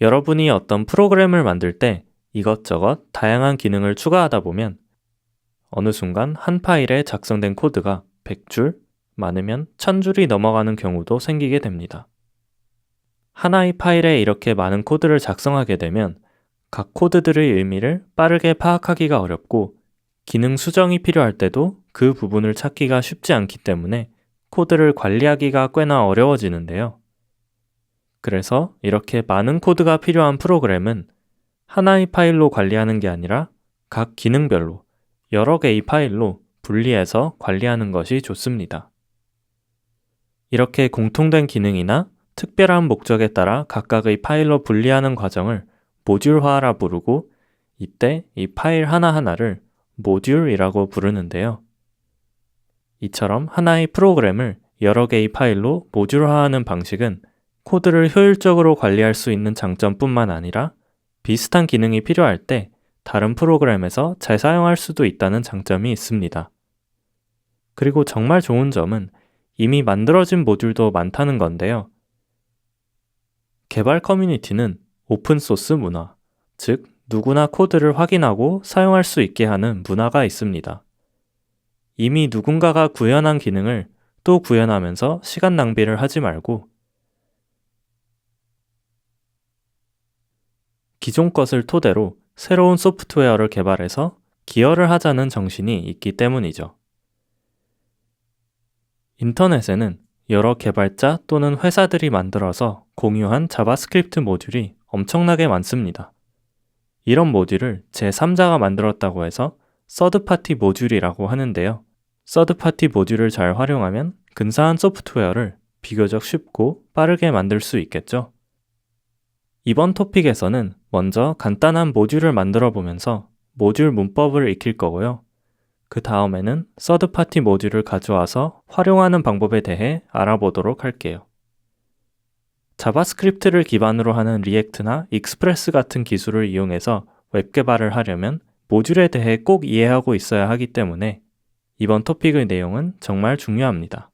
여러분이 어떤 프로그램을 만들 때 이것저것 다양한 기능을 추가하다 보면 어느 순간 한 파일에 작성된 코드가 100줄, 많으면 1000줄이 넘어가는 경우도 생기게 됩니다. 하나의 파일에 이렇게 많은 코드를 작성하게 되면 각 코드들의 의미를 빠르게 파악하기가 어렵고 기능 수정이 필요할 때도 그 부분을 찾기가 쉽지 않기 때문에 코드를 관리하기가 꽤나 어려워지는데요. 그래서 이렇게 많은 코드가 필요한 프로그램은 하나의 파일로 관리하는 게 아니라 각 기능별로 여러 개의 파일로 분리해서 관리하는 것이 좋습니다. 이렇게 공통된 기능이나 특별한 목적에 따라 각각의 파일로 분리하는 과정을 모듈화라 부르고 이때 이 파일 하나하나를 모듈이라고 부르는데요. 이처럼 하나의 프로그램을 여러 개의 파일로 모듈화하는 방식은 코드를 효율적으로 관리할 수 있는 장점뿐만 아니라 비슷한 기능이 필요할 때 다른 프로그램에서 잘 사용할 수도 있다는 장점이 있습니다. 그리고 정말 좋은 점은 이미 만들어진 모듈도 많다는 건데요. 개발 커뮤니티는 오픈소스 문화, 즉, 누구나 코드를 확인하고 사용할 수 있게 하는 문화가 있습니다. 이미 누군가가 구현한 기능을 또 구현하면서 시간 낭비를 하지 말고 기존 것을 토대로 새로운 소프트웨어를 개발해서 기여를 하자는 정신이 있기 때문이죠. 인터넷에는 여러 개발자 또는 회사들이 만들어서 공유한 자바스크립트 모듈이 엄청나게 많습니다. 이런 모듈을 제3자가 만들었다고 해서 서드파티 모듈이라고 하는데요. 서드파티 모듈을 잘 활용하면 근사한 소프트웨어를 비교적 쉽고 빠르게 만들 수 있겠죠. 이번 토픽에서는 먼저 간단한 모듈을 만들어 보면서 모듈 문법을 익힐 거고요. 그 다음에는 서드파티 모듈을 가져와서 활용하는 방법에 대해 알아보도록 할게요. 자바스크립트를 기반으로 하는 리액트나 익스프레스 같은 기술을 이용해서 웹 개발을 하려면 모듈에 대해 꼭 이해하고 있어야 하기 때문에 이번 토픽의 내용은 정말 중요합니다.